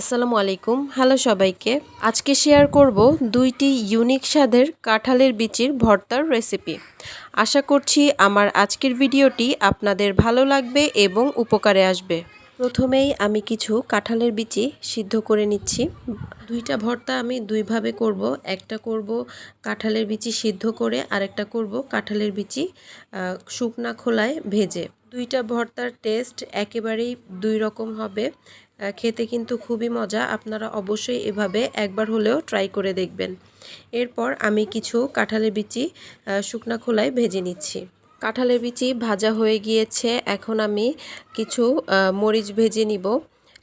আসসালামু আলাইকুম, হ্যালো সবাইকে। আজকে শেয়ার করব দুইটি ইউনিক স্বাদের কাঁঠালের বিচির ভর্তার রেসিপি আশা করছি আমার আজকের ভিডিওটি আপনাদের ভালো লাগবে এবং উপকারে আসবে। প্রথমেই আমি কিছু কাঁঠালের বিচি সিদ্ধ করে নিচ্ছি। দুইটা ভর্তা আমি দুইভাবে করব। একটা করব কাঁঠালের বিচি সিদ্ধ করে, আরেকটা করব কাঁঠালের বিচি শুকনা খোলায় ভেজে। দুইটা ভর্তার টেস্ট একেবারেই দুই রকম হবে। খেতে কিন্তু খুবই মজা। আপনারা অবশ্যই এভাবে একবার হলেও ট্রাই করে দেখবেন। এরপর আমি কিছু কাঁঠালের বিচি শুকনা খোলায় ভেজে নিচ্ছি। কাঁঠালের বিচি ভাজা হয়ে গিয়েছে। এখন আমি কিছু মরিচ ভেজে নিব।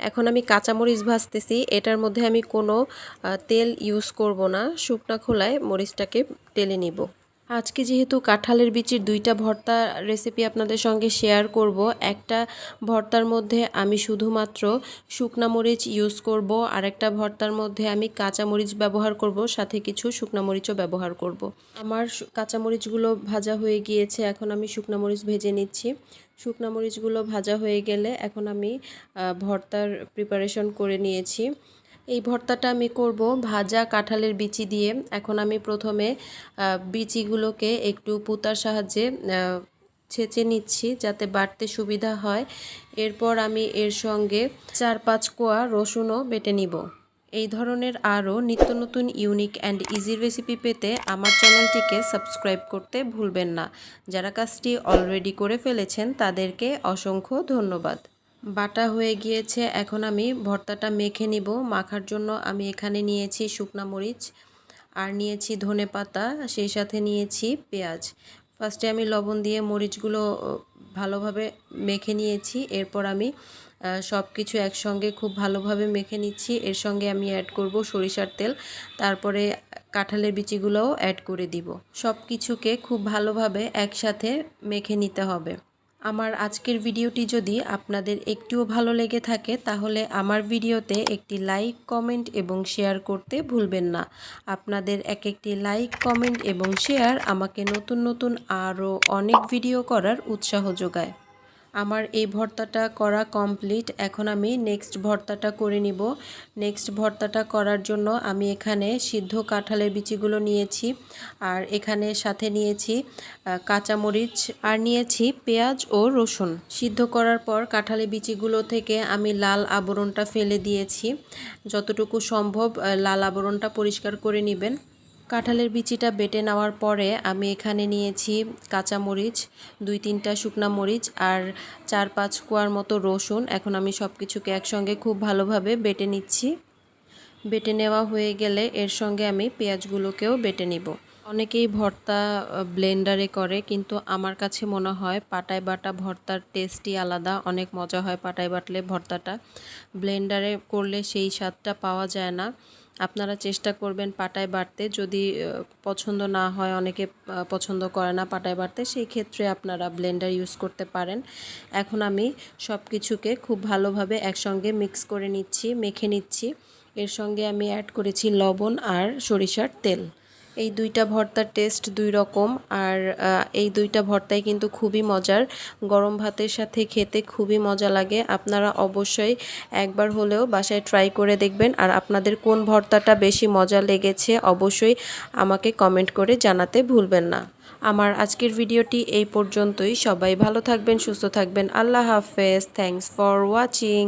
এখন আমি কাঁচামরিচ ভাজতেছি। এটার মধ্যে আমি কোনো তেল ইউজ করব না। শুকনা খোলায় মরিচটাকে টেলে নিব। আজকে যেহেতু কাঁঠালের বিচির দুইটা ভর্তা রেসিপি আপনাদের সঙ্গে শেয়ার করব, একটা ভর্তার মধ্যে আমি শুধুমাত্র শুকনা মরিচ ইউজ করব আর একটা ভর্তার মধ্যে আমি কাঁচা মরিচ ব্যবহার করব, সাথে কিছু শুকনা মরিচও ব্যবহার করব। আমার কাঁচা মরিচগুলো ভাজা হয়ে গিয়েছে, এখন আমি শুকনা মরিচ ভেজে নিচ্ছি শুকনা মরিচগুলো ভাজা হয়ে গেলে এখন আমি ভর্তার প্রিপারেশন করে নিয়েছি এই ভর্তাটা আমি করব ভাজা কাঁঠালের বিচি দিয়ে। এখন আমি প্রথমে বিচিগুলোকে একটু পুতার সাহায্যে ছেঁচে নিচ্ছি যাতে বাড়তে সুবিধা হয়। এরপর আমি এর সঙ্গে চার পাঁচ কোয়া রসুনও বেটে নিব। এই ধরনের আরও নিত্য নতুন ইউনিক অ্যান্ড ইজি রেসিপি পেতে আমার চ্যানেলটিকে সাবস্ক্রাইব করতে ভুলবেন না। যারা কাজটি অলরেডি করে ফেলেছেন তাদেরকে অসংখ্য ধন্যবাদ। বাটা হয়ে গিয়েছে, এখন আমি ভর্তাটা মেখে নিব। মাখার জন্য আমি এখানে নিয়েছি শুকনা মরিচ, আর নিয়েছি ধনে পাতা, সেই সাথে নিয়েছি পেঁয়াজ। ফার্স্টে আমি লবণ দিয়ে মরিচগুলো ভালোভাবে মেখে নিয়েছি। এরপর আমি সব কিছু একসঙ্গে খুব ভালোভাবে মেখে নিচ্ছি। এর সঙ্গে আমি অ্যাড করব সরিষার তেল। তারপরে কাঁঠালের বিচিগুলোও অ্যাড করে দিব। সব কিছুকে খুব ভালোভাবে একসাথে মেখে নিতে হবে। আমার আজকের ভিডিওটি যদি আপনাদের একটুও ভালো লেগে থাকে, তাহলে আমার ভিডিওতে একটি লাইক, কমেন্ট এবং শেয়ার করতে ভুলবেন না। আপনাদের এক একটি লাইক, কমেন্ট এবং শেয়ার আমাকে নতুন নতুন আরও অনেক ভিডিও করার উৎসাহ যোগায়। আমার এই ভর্তাটা করা কমপ্লিট এখন আমি নেক্সট ভর্তাটা করে নিব। নেক্সট ভর্তাটা করার জন্য আমি এখানে সিদ্ধ কাঁঠালের বিচিগুলো নিয়েছি আর এখানে সাথে নিয়েছি কাঁচামরিচ আর নিয়েছি পেঁয়াজ ও রসুন। সিদ্ধ করার পর কাঁঠালের বিচিগুলো থেকে আমি লাল আবরণটা ফেলে দিয়েছি। যতটুকু সম্ভব লাল আবরণটা পরিষ্কার করে নেবেন। কাঁঠালের বিচিটা বেটে নেওয়ার পরে আমি এখানে নিয়েছি কাঁচা মরিচ, দুই তিনটা শুকনা মরিচ আর চার পাঁচ কোয়ার মতো রসুন। এখন আমি সব কিছুকে একসঙ্গে খুব ভালোভাবে বেটে নিচ্ছি। বেটে নেওয়া হয়ে গেলে এর সঙ্গে আমি পেঁয়াজগুলোকেও বেটে নিব। অনেকেই ভর্তা ব্লেন্ডারে করে, কিন্তু আমার কাছে মনে হয় পাটায় বাটা ভর্তার টেস্টই আলাদা। অনেক মজা হয় পাটায় বাটলে ভর্তাটা। ব্লেন্ডারে করলে সেই স্বাদটা পাওয়া যায় না। আপনারা চেষ্টা করবেন পাটায় বাটতে। যদি পছন্দ না হয়, অনেকে পছন্দ করে না পাটায় বাটতে, সেই ক্ষেত্রে আপনারা ব্লেন্ডার ইউজ করতে পারেন। এখন আমি সব কিছুকে খুব ভালোভাবে একসঙ্গে মিক্স করে নিচ্ছি, মেখে নিচ্ছি। এর সঙ্গে আমি অ্যাড করেছি লবণ আর সরিষার তেল। এই দুইটা ভর্তার টেস্ট দুই রকম আর এই দুইটা ভর্তাই কিন্তু খুবই মজার। গরম ভাতের সাথে খেতে খুবই মজা লাগে। আপনারা অবশ্যই একবার হলেও বাসায় ট্রাই করে দেখবেন। আর আপনাদের কোন ভর্তাটা বেশি মজা লেগেছে অবশ্যই আমাকে কমেন্ট করে জানাতে ভুলবেন না। আমার আজকের ভিডিওটি এই পর্যন্তই। সবাই ভালো থাকবেন, সুস্থ থাকবেন। আল্লাহ হাফেজ। Thanks for watching